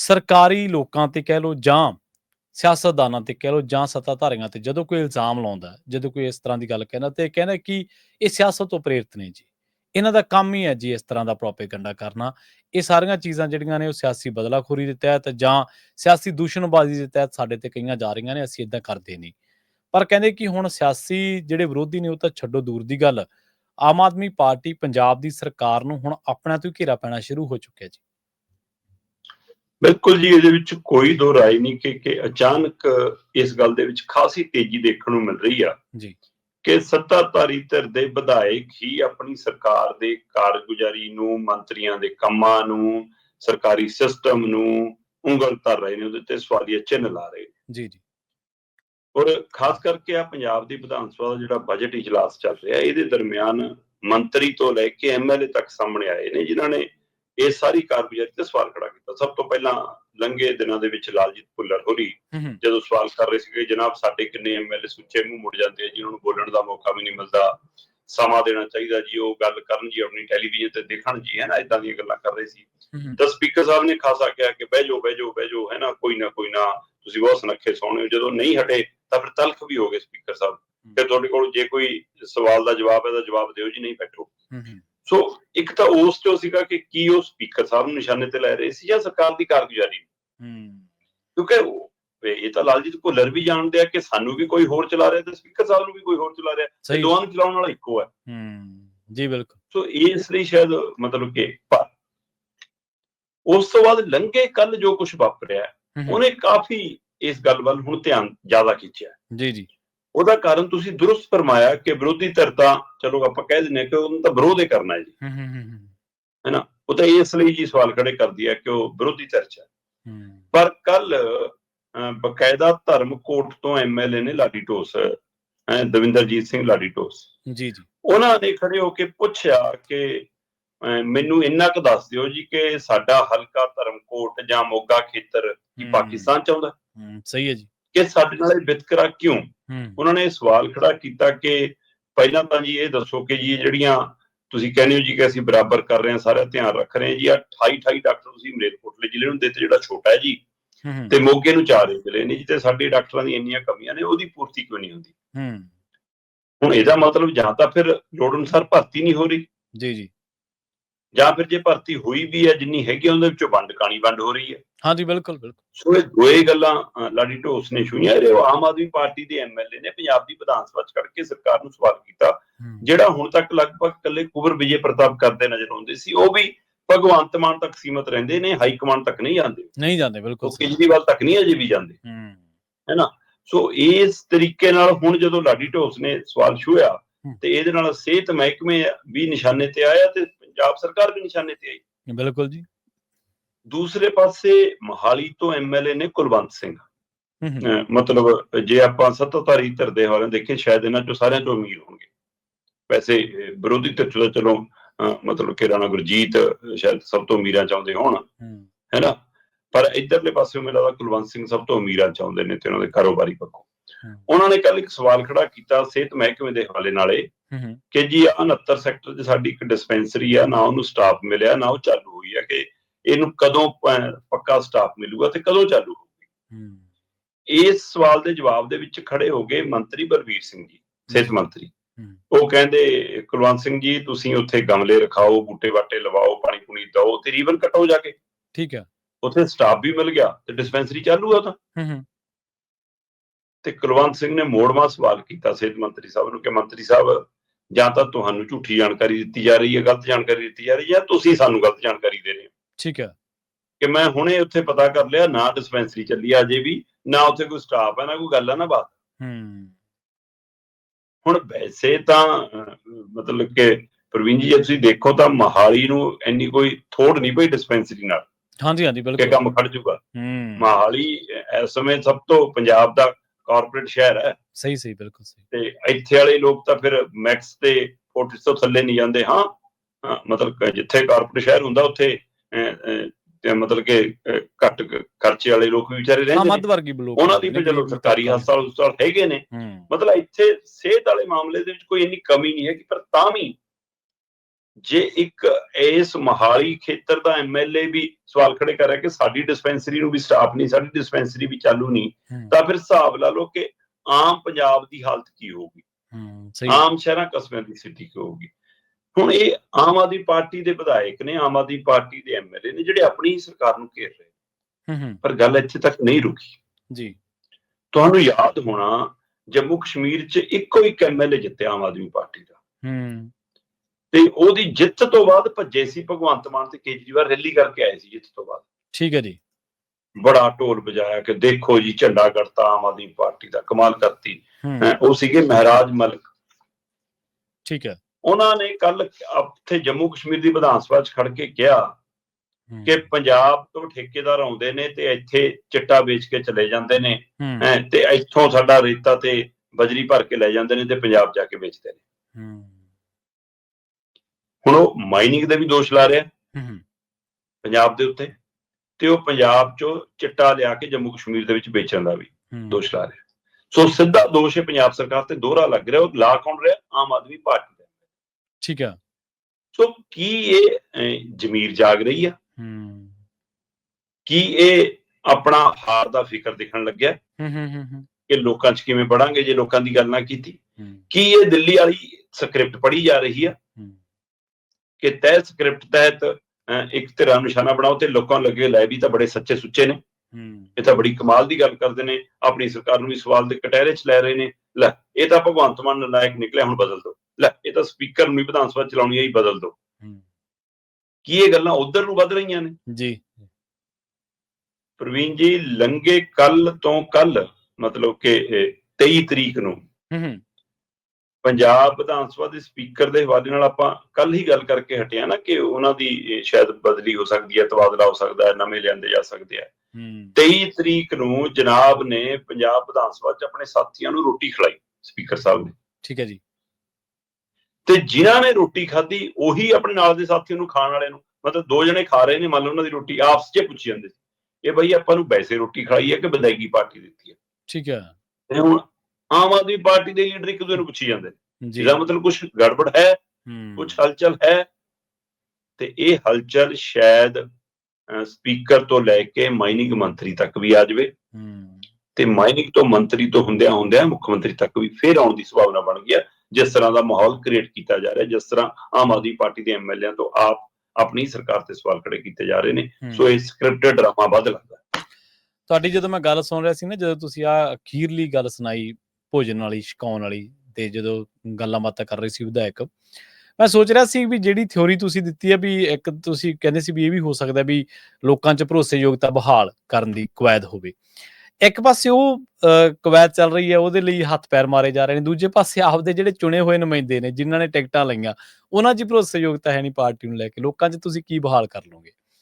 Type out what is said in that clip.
ਸਰਕਾਰੀ ਲੋਕਾਂ ਤੇ ਕਹਿ ਲਓ ਜਾਂ ਸਿਆਸਤਦਾਨਾਂ ਤੇ ਕਹਿ ਲਓ ਜਾਂ ਸੱਤਾਧਾਰੀਆਂ ਤੇ ਜਦੋਂ ਕੋਈ ਇਲਜ਼ਾਮ ਲਾਉਂਦਾ ਜਦੋਂ ਕੋਈ ਇਸ ਤਰ੍ਹਾਂ ਦੀ ਗੱਲ ਕਹਿੰਦਾ ਤੇ ਕਹਿੰਦਾ ਕਿ ਇਹ ਸਿਆਸਤ ਤੋਂ ਪ੍ਰੇਰਿਤ ਨੇ ਜੀ। ਇਹਨਾਂ ਦਾ ਕੰਮ ਹੀ ਹੈ ਜੀ ਇਸ ਤਰ੍ਹਾਂ ਦਾ ਪ੍ਰੋਪੇਗੈਂਡਾ ਕਰਨਾ। ਇਹ ਸਾਰੀਆਂ ਚੀਜ਼ਾਂ ਜਿਹੜੀਆਂ ਨੇ ਉਹ ਸਿਆਸੀ ਬਦਲਾਖੋਰੀ ਦੇ ਤਹਿਤ ਜਾਂ ਸਿਆਸੀ ਦੂਸ਼ਣਬਾਜ਼ੀ ਦੇ ਤਹਿਤ ਸਾਡੇ ਤੇ ਕਈਆਂ ਜਾ ਰਹੀਆਂ ਨੇ, ਅਸੀਂ ਇਦਾਂ ਕਰਦੇ ਨਹੀਂ। ਪਰ ਕਹਿੰਦੇ ਕਿ ਹੁਣ ਸਿਆਸੀ ਜਿਹੜੇ ਵਿਰੋਧੀ ਨੇ ਉਹ ਤਾਂ ਛੱਡੋ ਦੂਰ ਦੀ ਗੱਲ। ਆਮ ਆਦਮੀ ਪਾਰਟੀ ਪੰਜਾਬ ਦੀ ਸਰਕਾਰ ਨੂੰ ਹੁਣ ਆਪਣਾ ਤੋਂ ਹੀ ਘੇਰਾ ਪੈਣਾ ਸ਼ੁਰੂ ਹੋ ਚੁੱਕਿਆ ਜੀ। ਬਿਲਕੁਲ ਜੀ ਇਹਦੇ ਵਿੱਚ ਕੋਈ ਦੋ ਰਾਏ ਨਹੀਂ ਕਿ ਕਿ ਅਚਾਨਕ ਇਸ ਗੱਲ ਦੇ ਵਿੱਚ ਖਾਸੀ ਤੇਜ਼ੀ ਦੇਖਣ ਨੂੰ ਮਿਲ ਰਹੀ ਆ। ਜੀ। ਕਿ ਸੱਤਾਧਾਰੀ ਧਿਰ ਦੇ ਵਿਧਾਇਕ ਹੀ ਆਪਣੀ ਸਰਕਾਰ ਦੇ ਕਾਰਗੁਜ਼ਾਰੀ ਨੂੰ ਮੰਤਰੀਆਂ ਦੇ ਕੰਮਾਂ ਨੂੰ ਸਰਕਾਰੀ ਸਿਸਟਮ ਨੂੰ ਉਂਗਲ ਧਰ ਰਹੇ ਨੇ ਉਹਦੇ ਤੇ ਸਵਾਲੀਆ ਚਿੰਨ੍ਹ ਲਾ ਰਹੇ ਜੀ ਜੀ। ਔਰ ਖਾਸ ਕਰਕੇ ਆ ਪੰਜਾਬ ਦੀ ਵਿਧਾਨ ਸਭਾ ਦਾ ਜਿਹੜਾ ਬਜਟ ਇਜਲਾਸ ਚੱਲ ਰਿਹਾ ਇਹਦੇ ਦਰਮਿਆਨ ਮੰਤਰੀ ਤੋਂ ਲੈ ਕੇ ਐਮਐਲਏ ਤੱਕ ਸਾਹਮਣੇ ਆਏ ਨੇ ਜਿਨ੍ਹਾਂ ਨੇ ਇਹ ਸਾਰੀ ਕਾਰਗੁਜ਼ਾਰੀ ਤੇ ਸਵਾਲ ਖੜਾ ਕੀਤਾ। ਸਭ ਤੋਂ ਪਹਿਲਾਂ ਲੰਘੇ ਦਿਨਾਂ ਦੇ ਵਿੱਚ ਲਾਲਜੀਤ ਭੁੱਲਰ ਹੋਰੀ ਜਦੋਂ ਸਵਾਲ ਕਰ ਰਹੇ ਸੀ ਕਿ ਜਨਾਬ ਸਾਡੇ ਕਿੰਨੇ ਐਮਐਲਏ ਸੁੱਚੇ ਮੂੰਹ ਮੁੜ ਜਾਂਦੇ ਆ ਜੀ ਉਹਨਾਂ ਨੂੰ ਬੋਲਣ ਦਾ ਮੌਕਾ ਵੀ ਨਹੀਂ ਮਿਲਦਾ। ਸਮਾਂ ਦੇਣਾ ਚਾਹੀਦਾ ਜੀ ਉਹ ਗੱਲ ਕਰਨ ਜੀ ਆਪਣੀ ਟੈਲੀਵਿਜ਼ਨ ਤੇ ਦੇਖਣ ਜੀ ਹੈ ਨਾ ਇਦਾਂ ਦੀਆਂ ਗੱਲਾਂ ਕਰ ਰਹੇ ਸੀ। ਤਾਂ ਸਪੀਕਰ ਸਾਹਿਬ ਨੇ ਖਾਸਾ ਕਿਹਾ ਕਿ ਬਹਿ ਜਾਓ ਬਹਿ ਜਾਓ ਬਹਿ ਜਾਓ ਹੈ ਨਾ ਕੋਈ ਨਾ ਕੋਈ ਨਾ ਤੁਸੀਂ ਬਹੁਤ ਸੁਨੱਖੇ ਸੋਹਣੇ ਹੋ ਜਦੋਂ ਨਹੀਂ ਹਟੇ ਤਾਂ ਫਿਰ ਤਲਖ ਵੀ ਹੋ ਗਏ ਸਪੀਕਰ ਸਾਹਿਬ। ਕਿ ਤੁਹਾਡੇ ਕੋਲ ਜੇ ਕੋਈ ਸਵਾਲ ਦਾ ਜਵਾਬ ਹੈ ਤਾਂ ਜਵਾਬ ਦਿਓ ਜੀ ਨਹੀਂ ਬੈਠੋ। ਸੋ ਇੱਕ ਤਾਂ ਉਸ ਚੋਂ ਸੀਗਾ ਕਿ ਕੀ ਉਹ ਸਪੀਕਰ ਸਾਹਿਬ ਨੂੰ ਨਿਸ਼ਾਨੇ ਤੇ ਲੈ ਰਹੇ ਸੀ ਜਾਂ ਸਰਕਾਰ ਦੀ ਕਾਰਗੁਜ਼ਾਰੀ ਹੂੰ। ਕਿਉਂਕਿ ਇਹ ਤਾਂ ਲਾਲਜੀਤ ਭੁੱਲਰ ਵੀ ਜਾਣਦੇ ਆ ਕਿ ਸਾਨੂੰ ਵੀ ਕੋਈ ਹੋਰ ਚਲਾ ਰਿਹਾ ਤੇ ਸਪੀਕਰ ਸਾਹਿਬ ਨੂੰ ਵੀ ਕੋਈ ਹੋਰ ਚਲਾ ਰਿਹਾ। ਤੇ ਦੋਵਾਂ ਨੂੰ ਚਲਾਉਣ ਵਾਲਾ ਇੱਕੋ ਹੈ ਹੂੰ। ਜੀ ਬਿਲਕੁਲ। ਸੋ ਇਸ ਲਈ ਸ਼ਾਇਦ ਮਤਲਬ ਕਿ ਉਸ ਤੋਂ ਬਾਅਦ ਲੰਘੇ ਕੱਲ ਜੋ ਕੁਝ ਵਾਪਰਿਆ ਉਹਨੇ ਕਾਫੀ ਇਸ ਗੱਲ ਵੱਲ ਹੁਣ ਧਿਆਨ ਜ਼ਿਆਦਾ ਖਿੱਚਿਆ। ਜੀ ਜੀ। ਉਹਦਾ ਕਾਰਨ ਤੁਸੀਂ ਦਰੁਸਤ ਫਰਮਾਇਆ ਕਿ ਵਿਰੋਧੀ ਧਿਰ ਤਾਂ ਚਲੋ ਆਪਾਂ ਕਹਿ ਹਾਂ ਕਿ ਉਹਨੂੰ ਤਾਂ ਵਿਰੋਧ ਹੀ ਕਰਨਾ ਹੈ ਜੀ। ਹੂੰ ਹੂੰ ਹੂੰ ਹੂੰ, ਹੈਨਾ ਉਹ ਤਾਂ ਇਸ ਲਈ ਜੀ ਸਵਾਲ ਖੜੇ ਕਰਦੀ ਹੈ ਕਿ ਉਹ ਵਿਰੋਧੀ ਧਿਰ ਚ ਪਰ ਕੱਲ ਬਕਾਇਦਾ ਧਰਮ ਕੋਟ ਤੋਂ ਐਮਐਲਏ ਨੇ ਲਾਡੀ ਟੋਸ ਅਹ, ਦਵਿੰਦਰਜੀਤ ਸਿੰਘ ਲਾਡੀ ਟੋਸ ਜੀ ਜੀ। ਉਹਨਾਂ ਨੇ ਖੜੇ ਹੋ ਕੇ ਪੁੱਛਿਆ ਕਿ ਮੈਨੂੰ ਇੰਨਾ ਕੁ ਦੱਸ ਦਿਓ ਜੀ ਕਿ ਸਾਡਾ ਹਲਕਾ ਧਰਮਕੋਟ ਜਾਂ ਮੋਗਾ ਖੇਤਰ ਕੀ ਪਾਕਿਸਤਾਨ ਚ ਆਉਂਦਾ? ਹੂੰ ਸਹੀ ਹੈ ਜੀ। ਕਿ ਸਾਡੇ ਨਾਲ ਇਹ ਵਿਤਕਰਾ ਕਿਉਂ? ਉਹਨਾਂ ਨੇ ਇਹ ਸਵਾਲ ਖੜਾ ਕੀਤਾ ਕਿ ਪਹਿਲਾਂ ਤਾਂ ਜੀ ਇਹ ਦੱਸੋ ਕਿ ਜੀ ਜਿਹੜੀਆਂ ਤੁਸੀਂ ਕਹਿੰਦੇ ਹੋ ਜੀ ਕਿ ਅਸੀਂ ਬਰਾਬਰ ਕਰ ਰਹੇ ਹਾਂ ਸਾਰਾ ਧਿਆਨ ਰੱਖ ਰਹੇ ਹਾਂ ਜੀ ਆ 28 28 ਡਾਕਟਰ ਤੁਸੀਂ ਮਲੇਰਕੋਟਲੇ ਜ਼ਿਲ੍ਹੇ ਨੂੰ ਦਿੱਤੇ ਜਿਹੜਾ ਛੋਟਾ ਹੈ ਜੀ। ਤੇ ਮੋਗੇ ਨੂੰ ਚਾਰ ਜ਼ਿਲ੍ਹੇ ਨੇ ਜੀ ਤੇ ਸਾਡੇ ਡਾਕਟਰਾਂ ਦੀ ਇੰਨੀਆਂ ਕਮੀਆਂ ਨੇ ਉਹਦੀ ਪੂਰਤੀ ਕਿਉਂ ਨਹੀਂ ਹੁੰਦੀ? ਹੂੰ। ਹੁਣ ਇਹਦਾ ਮਤਲਬ ਜਾਂ ਤਾਂ ਫਿਰ ਲੋੜ ਅਨੁਸਾਰ ਭਰਤੀ ਨਹੀਂ ਹੋ ਰਹੀ। ਜੀ ਜੀ। ਜਾਂ ਫਿਰ ਜੇ ਭਰਤੀ ਹੋਈ ਵੀ ਹੈ ਜਿੰਨੀ ਹੈਗੀ ਉਹਦੇ ਵਿੱਚੋਂ ਵੰਡ ਕਾਣੀ ਵੰਡ ਹੋ ਰਹੀ ਹੈ। ਹਾਂਜੀ ਬਿਲਕੁਲ ਬਿਲਕੁਲ। ਸੋ ਇਹ ਦੋਏ ਗੱਲਾਂ ਲਾਡੀ ਢੋਸ ਨੇ ਛੂਈਆਂ। ਇਹ ਉਹ ਆਮ ਆਦਮੀ ਪਾਰਟੀ ਦੇ ਐਮਐਲਏ ਨੇ ਪੰਜਾਬ ਦੀ ਵਿਧਾਨ ਸਭਾ ਚ ਖੜ ਕੇ ਸਰਕਾਰ ਨੂੰ ਸਵਾਲ ਕੀਤਾ ਜਿਹੜਾ ਹੁਣ ਤੱਕ ਲਗਭਗ ਇਕੱਲੇ ਕੁਬਰ ਵਿਜੇ ਪ੍ਰਤਾਪ ਕਰਦੇ ਨਜ਼ਰ ਆਉਂਦੇ ਸੀ ਉਹ ਵੀ ਭਗਵੰਤ ਮਾਨ ਤੱਕ ਸੀਮਤ ਰਹਿੰਦੇ ਨੇ ਹਾਈ ਕਮਾਂਡ ਤੱਕ ਨਹੀਂ ਜਾਂਦੇ। ਨਹੀਂ ਜਾਂਦੇ ਬਿਲਕੁਲ। ਕੇਜਰੀਵਾਲ ਤੱਕ ਨਹੀਂ ਅਜੇ ਵੀ ਜਾਂਦੇ। ਹੂੰ। ਸੋ ਇਸ ਤਰੀਕੇ ਨਾਲ ਹੁਣ ਜਦੋਂ ਲਾਡੀ ਢੋਸ ਨੇ ਸਵਾਲ ਛੂਇਆ। ਤੇ ਇਹਦੇ ਨਾਲ ਸਿਹਤ ਮਹਿਕਮੇ ਵੀ ਨਿਸ਼ਾਨੇ ਤੇ ਆਇਆ ਤੇ ਪੰਜਾਬ ਸਰਕਾਰ ਵੀ ਨਿਸ਼ਾਨੇ ਤੇ ਆਈ। ਬਿਲਕੁਲ ਜੀ। ਦੂਸਰੇ ਪਾਸੇ ਮਹਾਲੀ ਤੋਂ ਐਮਐਲਏ ਨੇ ਕੁਲਵੰਤ ਸਿੰਘ। ਮਤਲਬ ਜੇ ਆਪਾਂ ਸੱਤਾਧਾਰੀ ਧਿਰ ਦੇ ਹਵਾਲੇ ਦੇਖੇ ਸ਼ਾਇਦ ਇਹਨਾਂ ਚੋਂ ਸਾਰਿਆਂ ਚੋਂ ਅਮੀਰ ਹੋਣਗੇ। ਵੈਸੇ ਵਿਰੋਧੀ ਧਿਰ ਚੋਂ ਚਲੋ ਮਤਲਬ ਕਿ ਰਾਣਾ ਗੁਰਜੀਤ ਸ਼ਾਇਦ ਸਭ ਤੋਂ ਅਮੀਰਾਂ ਚਾਹੁੰਦੇ ਹੋਣ। ਹੈਨਾ ਪਰ ਇਧਰਲੇ ਪਾਸੇ ਮੈਨੂੰ ਲੱਗਦਾ ਕੁਲਵੰਤ ਸਿੰਘ ਸਭ ਤੋਂ ਅਮੀਰਾਂ ਚਾਹੁੰਦੇ ਨੇ ਤੇ ਉਹਨਾਂ ਦੇ ਕਾਰੋਬਾਰੀ ਪੱਖੋਂ। ਉਹਨਾਂ ਨੇ ਕੱਲ ਇੱਕ ਸਵਾਲ ਖੜਾ ਕੀਤਾ ਸਿਹਤ ਮਹਿਕਮੇ ਦੇ ਹਵਾਲੇ ਨਾਲੇ ਕਿ ਜੀ ਆਹ 69 ਸੈਕਟਰ 'ਚ ਸਾਡੀ ਇੱਕ ਡਿਸਪੈਂਸਰੀ ਆ ਨਾ ਉਹਨੂੰ ਸਟਾਫ ਮਿਲਿਆ ਨਾ ਉਹ ਚਾਲੂ ਹੋਈ ਆ ਕਿ ਇਹਨੂੰ ਕਦੋਂ ਪੱਕਾ ਸਟਾਫ ਮਿਲੂਗਾ ਤੇ ਕਦੋਂ ਚਾਲੂ ਹੋਊਗੀ। ਇਸ ਸਵਾਲ ਦੇ ਜਵਾਬ ਦੇ ਵਿੱਚ ਖੜੇ ਹੋ ਗਏ ਮੰਤਰੀ ਬਲਵੀਰ ਸਿੰਘ ਜੀ ਸਿਹਤ ਮੰਤਰੀ। ਉਹ ਕਹਿੰਦੇ ਕੁਲਵੰਤ ਸਿੰਘ ਜੀ ਤੁਸੀਂ ਉੱਥੇ ਗਮਲੇ ਰਖਾਓ ਬੂਟੇ ਬਾਟੇ ਲਵਾਓ ਪਾਣੀ ਪੂਣੀ ਦਿਓ ਤੇ ਰੀਬਨ ਕਟਾਓ ਜਾ ਕੇ। ਠੀਕ ਹੈ ਉੱਥੇ ਸਟਾਫ ਵੀ ਮਿਲ ਗਿਆ ਤੇ ਡਿਸਪੈਂਸਰੀ ਚਾਲੂ ਆ ਤਾਂ ਹੂੰ ਹੂੰ ਤੇ ਕੁਲਵੰਤ ਸਿੰਘ ਨੇ ਮੋੜਵਾ ਸਵਾਲ ਕੀਤਾ ਸਿਹਤ ਮੰਤਰੀ ਸਾਹਿਬ ਨੂੰ ਕਿ ਮੰਤਰੀ ਸਾਹਿਬ ਜਾਂ ਤਾਂ ਤੁਹਾਨੂੰ ਝੂਠੀ ਜਾਣਕਾਰੀ ਦਿੱਤੀ ਜਾ ਰਹੀ ਹੈ ਗਲਤ ਜਾਣਕਾਰੀ ਦਿੱਤੀ ਜਾ ਰਹੀ ਹੈ ਤੁਸੀਂ ਸਾਨੂੰ ਗਲਤ ਜਾਣਕਾਰੀ ਦੇ ਰਹੇ ਹੋ? ਠੀਕ ਹੈ। ਕਿ ਮੈਂ ਹੁਣੇ ਉੱਥੇ ਪਤਾ ਕਰ ਲਿਆ ਨਾ ਡਿਸਪੈਂਸਰੀ ਚੱਲੀ ਆ ਅਜੇ ਵੀ ਨਾ ਉੱਥੇ ਕੋਈ ਸਟਾਫ ਹੈ ਨਾ ਕੋਈ ਗੱਲ ਹੈ ਨਾ ਬਾਤ। ਹੂੰ। ਹੁਣ ਵੈਸੇ ਤਾਂ ਮਤਲਬ ਕਿ ਪ੍ਰਵੀਨ ਜੀ ਜੇ ਤੁਸੀਂ ਦੇਖੋ ਤਾਂ ਮਹਾਲੀ ਨੂੰ ਇੰਨੀ ਕੋਈ ਥੋੜ ਨਹੀਂ ਪਈ ਡਿਸਪੈਂਸਰੀ ਨਾਲ। ਹਾਂਜੀ ਹਾਂਜੀ ਕਿ ਬਿਲਕੁਲ। ਕੰਮ ਖੜ ਜੂਗਾ। ਹੂੰ। ਮਹਾਲੀ ਇਸ ਸਮੇਂ ਸਭ ਤੋਂ ਪੰਜਾਬ ਦਾ ਕਾਰਪੋਰੇਟ ਸ਼ਹਿਰ ਹੈ। ਸਹੀ ਸਹੀ ਬਿਲਕੁਲ ਸਹੀ। ਤੇ ਇੱਥੇ ਵਾਲੇ ਲੋਕ ਤਾਂ ਫਿਰ ਮੈਕਸ ਤੇ 40 ਤੋਂ ਥੱਲੇ ਨਹੀਂ ਜਾਂਦੇ ਹਾਂ। ਮਤਲਬ ਜਿੱਥੇ ਕਾਰਪੋਰੇਟ ਸ਼ਹਿਰ ਹੁੰਦਾ ਉੱਥੇ ਤੇ ਮਤਲਬ ਕਿ ਘੱਟ ਖਰਚੇ ਵਾਲੇ ਲੋਕ ਵੀ ਵਿਚਾਰੇ ਰਹਿੰਦੇ ਨੇ। ਮੱਧ ਵਰਗੀ ਲੋਕ ਉਹਨਾਂ ਦੀ ਫਿਰ ਚਲੋ ਸਰਕਾਰੀ। ਹਸਪਤਾਲ ਹਸਪਤਾਲ ਹੈਗੇ ਨੇ। ਮਤਲਬ ਇੱਥੇ ਸਿਹਤ ਵਾਲੇ ਮਾਮਲੇ ਦੇ ਵਿੱਚ ਕੋਈ ਇੰਨੀ ਕਮੀ ਨਹੀਂ ਹੈ ਕਿ ਪਰ ਤਾਂ ਵੀ ਜੇ ਇੱਕ ਇਸ ਮਹਾਲੀ ਖੇਤਰ ਦਾ ਐਮਐਲਏ ਵੀ ਸਵਾਲ ਖੜੇ ਕਰ ਰਿਹਾ ਕਿ ਸਾਡੀ ਡਿਸਪੈਂਸਰੀ ਨੂੰ ਵੀ ਸਟਾਫ ਨਹੀਂ ਸਾਡੀ ਡਿਸਪੈਂਸਰੀ ਵੀ ਚਾਲੂ ਨਹੀਂ ਤਾਂ ਫਿਰ ਹਿਸਾਬ ਲਾ ਲਓ ਕਿ ਆਮ ਪੰਜਾਬ ਦੀ ਹਾਲਤ ਕੀ ਹੋਊਗੀ? ਹੂੰ ਸਹੀ ਆਮ ਸ਼ਹਿਰਾਂ ਕਸਬਿਆਂ ਦੀ ਸਥਿਤੀ ਕੀ ਹੋਊਗੀ? ਹੁਣ ਇਹ ਆਮ ਆਦਮੀ ਪਾਰਟੀ ਦੇ ਵਿਧਾਇਕ ਨੇ ਆਮ ਆਦਮੀ ਪਾਰਟੀ ਦੇ ਐਮਐਲਏ ਨੇ ਜਿਹੜੇ ਆਪਣੀ ਸਰਕਾਰ ਨੂੰ ਘੇਰ ਰਹੇ ਹੂੰ ਹੂੰ। ਪਰ ਗੱਲ ਇੱਥੇ ਤੱਕ ਨਹੀਂ ਰੁਕੀ। ਜੀ। ਤੁਹਾਨੂੰ ਯਾਦ ਹੋਣਾ ਜੰਮੂ ਕਸ਼ਮੀਰ 'ਚ ਇੱਕੋ ਇੱਕ ਐਮਐਲਏ ਜਿੱਤਿਆ ਆਮ ਆਦਮੀ ਪਾਰਟੀ ਦਾ। ਹੂੰ। ਤੇ ਉਹਦੀ ਜਿੱਤ ਤੋਂ ਬਾਅਦ ਭੱਜੇ ਸੀ ਭਗਵੰਤ ਮਾਨ ਤੇ ਕੇਜਰੀਵਾਲ ਰੈਲੀ ਕਰਕੇ ਆਏ ਸੀ ਜਿੱਤ ਤੋਂ ਬਾਅਦ। ਠੀਕ ਹੈ ਜੀ। ਬੜਾ ਢੋਲ ਵਜਾਇਆ ਕਿ ਦੇਖੋ ਜੀ ਝੰਡਾ ਕੱਢਤਾ ਆਮ ਆਦਮੀ ਪਾਰਟੀ ਦਾ ਕਮਾਲ ਕਰਤੀ। ਉਹ ਸੀਗੇ ਮਹਾਰਾਜ ਮਲਕ। ਠੀਕ ਹੈ। ਉਹਨਾਂ ਨੇ ਕੱਲ ਉੱਥੇ ਜੰਮੂ ਕਸ਼ਮੀਰ ਦੀ ਵਿਧਾਨ ਸਭਾ 'ਚ ਖੜ ਕੇ ਕਿਹਾ ਕਿ ਪੰਜਾਬ ਤੋਂ ਠੇਕੇਦਾਰ ਆਉਂਦੇ ਨੇ ਤੇ ਇੱਥੇ ਚਿੱਟਾ ਵੇਚ ਕੇ ਚਲੇ ਜਾਂਦੇ ਨੇ। ਤੇ ਇੱਥੋਂ ਸਾਡਾ ਰੇਤਾ ਤੇ ਬਜਰੀ ਭਰ ਕੇ ਲੈ ਜਾਂਦੇ ਨੇ ਤੇ ਪੰਜਾਬ ਜਾ ਕੇ ਵੇਚਦੇ ਨੇ। ਹੂੰ। ਹੁਣ ਉਹ ਮਾਈਨਿੰਗ ਦੇ ਵੀ ਦੋਸ਼ ਲਾ ਰਿਹਾ। ਹੂੰ, ਹੂੰ। ਪੰਜਾਬ ਦੇ ਉੱਤੇ। ਤੇ ਉਹ ਪੰਜਾਬ 'ਚੋਂ ਚਿੱਟਾ ਲਿਆ ਕੇ ਜੰਮੂ ਕਸ਼ਮੀਰ ਦੇ ਵਿੱਚ ਵੇਚਣ ਦਾ ਵੀ ਦੋਸ਼ ਲਾ ਰਿਹਾ। ਸੋ ਸਿੱਧਾ ਦੋਸ਼ ਹੈ ਪੰਜਾਬ ਸਰਕਾਰ ਤੇ ਦੋਹਰਾ ਲੱਗ ਰਿਹਾ। ਉਹ ਲਾ ਕੌਣ ਰਿਹਾ? ਆਮ ਆਦਮੀ ਪਾਰਟੀ ਦਾ। ਠੀਕ ਹੈ ਸੋ ਕੀ ਇਹ ਜ਼ਮੀਰ ਜਾਗ ਰਹੀ ਆ? ਹੂੰ। ਕੀ ਇਹ ਆਪਣਾ ਹਾਰ ਦਾ ਫਿਕਰ ਦਿਖਣ ਲੱਗਿਆ? ਹੂੰ ਹੂੰ ਹੂੰ ਕਿ ਲੋਕਾਂ 'ਚ ਕਿਵੇਂ ਪੜਾਂਗੇ ਜੇ ਲੋਕਾਂ ਦੀ ਗੱਲ ਨਾ ਕੀਤੀ? ਕੀ ਇਹ ਦਿੱਲੀ ਵਾਲੀ ਸਕ੍ਰਿਪਟ ਪੜ੍ਹੀ ਜਾ ਰਹੀ ਆ? ਹੂੰ। ਕਿ ਤਹਿ ਸਕ੍ਰਿਪਟ ਤਹਿਤ ਇੱਕ ਨੂੰ ਨਿਸ਼ਾਨਾ ਬਣਾਓ ਤੇ ਲੋਕਾਂ ਲੱਗੇ ਲੈ ਵੀ ਤਾਂ ਬੜੇ ਸੱਚੇ ਸੁੱਚੇ ਨੇ। ਹੂੰ। ਇਹ ਤਾਂ ਬੜੀ ਕਮਾਲ ਦੀ ਗੱਲ ਕਰਦੇ ਨੇ ਆਪਣੀ ਸਰਕਾਰ ਨੂੰ ਵੀ ਸਵਾਲ ਦੇ ਕਟਹਿਰੇ 'ਚ ਲੈ ਰਹੇ ਨੇ। ਲੈ ਇਹ ਤਾਂ ਭਗਵੰਤ ਮਾਨ ਨਲਾਇਕ ਨਿਕਲਿਆ ਹੁਣ ਬਦਲ ਦੋ। ਲੈ ਇਹ ਤਾਂ ਸਪੀਕਰ ਨੂੰ ਵੀ ਵਿਧਾਨ ਸਭਾ ਚਲਾਉਣੀ ਹੈ ਹੀ ਬਦਲ ਦੋ। ਹੂੰ। ਕੀ ਇਹ ਗੱਲਾਂ ਉਧਰ ਨੂੰ ਵੱਧ ਰਹੀਆਂ ਨੇ? ਜੀ। ਪ੍ਰਵੀਨ ਜੀ ਲੰਗੇ ਕੱਲ ਤੋਂ ਕੱਲ ਮਤਲਬ ਕਿ ਇਹ 23 ਤਰੀਕ ਨੂੰ। ਹੂੰ। ਪੰਜਾਬ ਵਿਧਾਨ ਸਭਾ ਦੇ ਸਪੀਕਰ ਦੇ ਹਵਾਲੇ ਨਾਲ ਆਪਾਂ ਕੱਲ ਹੀ ਗੱਲ ਕਰਕੇ ਹਟਿਆ ਨਾ ਕਿ ਉਹਨਾਂ ਦੀ ਸ਼ਾਇਦ ਬਦਲੀ ਹੋ ਸਕਦੀ ਹੈ ਤਬਾਦਲਾ ਹੋ ਸਕਦਾ ਹੈ ਨਵੇਂ ਲਿਆਂਦੇ ਜਾ ਸਕਦੇ ਆ। ਹੂੰ। 23 ਤਰੀਕ ਨੂੰ ਜਨਾਬ ਨੇ ਪੰਜਾਬ ਵਿਧਾਨ ਸਭਾ 'ਚ ਆਪਣੇ ਸਾਥੀਆਂ ਨੂੰ ਰੋਟੀ ਖਿਲਾਈ ਸਪੀਕਰ ਸਾਹਿਬ ਨੇ। ਠੀਕ ਹੈ ਜੀ। ਤੇ ਜਿਨ੍ਹਾਂ ਨੇ ਰੋਟੀ ਖਾਧੀ ਉਹੀ ਆਪਣੇ ਨਾਲ ਦੇ ਸਾਥੀਆਂ ਨੂੰ ਖਾਣ ਵਾਲੇ ਨੂੰ। ਮਤਲਬ ਦੋ ਜਣੇ ਖਾ ਰਹੇ ਨੇ ਮੰਨ ਲਓ ਉਹਨਾਂ ਦੀ ਰੋਟੀ ਆਪਸ 'ਚ ਪੁੱਛੀ ਜਾਂਦੇ ਸੀ। ਇਹ ਬਈ ਆਪਾਂ ਨੂੰ ਵੈਸੇ ਰੋਟੀ ਖਿਲਾਈ ਹੈ ਕਿ ਵਿਦਾਇਗੀ ਪਾਰਟੀ ਦਿੱਤੀ ਹੈ? ਠੀਕ ਹੈ। ਤੇ ਹੁਣ ਆਮ ਆਦਮੀ ਪਾਰਟੀ ਦੇ ਲੀਡਰ ਇੱਕ ਦੂਜੇ ਨੂੰ ਪੁੱਛੀ ਜਾਂਦੇ ਨੇ। ਜੀ। ਇਹਦਾ ਮਤਲਬ ਕੁਝ ਗੜਬੜ ਹੈ ਕੁਝ ਹਲਚਲ ਹੈ। ਤੇ ਇਹ ਹਲਚਲ ਸ਼ਾਇਦ ਸਪੀਕਰ ਤੋਂ ਲੈ ਕੇ ਮਾਈਨਿੰਗ ਮੰਤਰੀ ਤੱਕ ਵੀ ਆ ਜਾਵੇ। ਤੇ ਮਾਈਨਿੰਗ ਤੋਂ ਮੰਤਰੀ ਤੋਂ ਹੁੰਦਿਆਂ ਹੁੰਦਿਆਂ ਮੁੱਖ ਮੰਤਰੀ ਤੱਕ ਵੀ ਫੇਰ ਆਉਣ ਦੀ ਸੰਭਾਵਨਾ ਬਣ ਗਈ ਹੈ। ਜਿਸ ਤਰ੍ਹਾਂ ਦਾ ਮਾਹੌਲ ਕ੍ਰੀਏਟ ਕੀਤਾ ਜਾ ਰਿਹਾ ਜਿਸ ਤਰ੍ਹਾਂ ਆਮ ਆਦਮੀ ਪਾਰਟੀ ਦੇ ਐਮਐਲਏਆਂ ਤੋਂ ਆਪ ਆਪਣੀ ਸਰਕਾਰ ਤੇ ਸਵਾਲ ਖੜੇ ਕੀਤੇ ਜਾ ਰਹੇ ਨੇ। ਸੋ ਇਹ ਸਕ੍ਰਿਪਟਡ ਡਰਾਮਾ ਵੱਧ ਲੱਗਦਾ। ਤੁਹਾਡੀ ਜਦੋਂ ਮੈਂ ਗੱਲ ਸੁਣ ਰਿਹਾ ਸੀ ਨਾ ਜਦੋਂ ਤੁਸੀਂ ਆ ਅਖੀਰਲੀ ਗੱਲ ਸੁਣਾਈ ਭੋਜਨ ਵਾਲੀ ਛਕਾਉਣ ਵਾਲੀ ਤੇ ਜਦੋਂ ਗੱਲਾਂ ਬਾਤਾਂ ਕਰ ਰਹੇ ਸੀ ਵਿਧਾਇਕ। ਮੈਂ ਸੋਚ ਰਿਹਾ ਸੀ ਵੀ ਜਿਹੜੀ ਥਿਉਰੀ ਤੁਸੀਂ ਦਿੱਤੀ ਹੈ ਵੀ ਇੱਕ ਤੁਸੀਂ ਕਹਿੰਦੇ ਸੀ ਵੀ ਇਹ ਵੀ ਹੋ ਸਕਦਾ ਵੀ ਲੋਕਾਂ 'ਚ ਭਰੋਸੇਯੋਗਤਾ ਬਹਾਲ ਕਰਨ ਦੀ ਕਵਾਇਦ ਹੋਵੇ। ਇੱਕ ਪਾਸੇ ਉਹ ਅਹ, ਕਵਾਇਦ ਚੱਲ ਰਹੀ ਹੈ ਉਹਦੇ ਲਈ ਹੱਥ ਪੈਰ ਮਾਰੇ ਜਾ ਰਹੇ ਨੇ। ਦੂਜੇ ਪਾਸੇ ਆਪਦੇ ਜਿਹੜੇ ਚੁਣੇ ਹੋਏ ਨੁਮਾਇੰਦੇ ਨੇ ਜਿਨ੍ਹਾਂ ਨੇ ਟਿਕਟਾਂ ਲਈਆਂ ਉਹਨਾਂ 'ਚ ਭਰੋਸੇਯੋਗਤਾ ਹੈ ਨਹੀਂ ਪਾਰਟੀ ਨੂੰ ਲੈ ਕੇ। ਲੋਕਾਂ 'ਚ ਤੁਸੀਂ ਕੀ ਬਹਾਲ ਕਰ ਲਓਗੇ?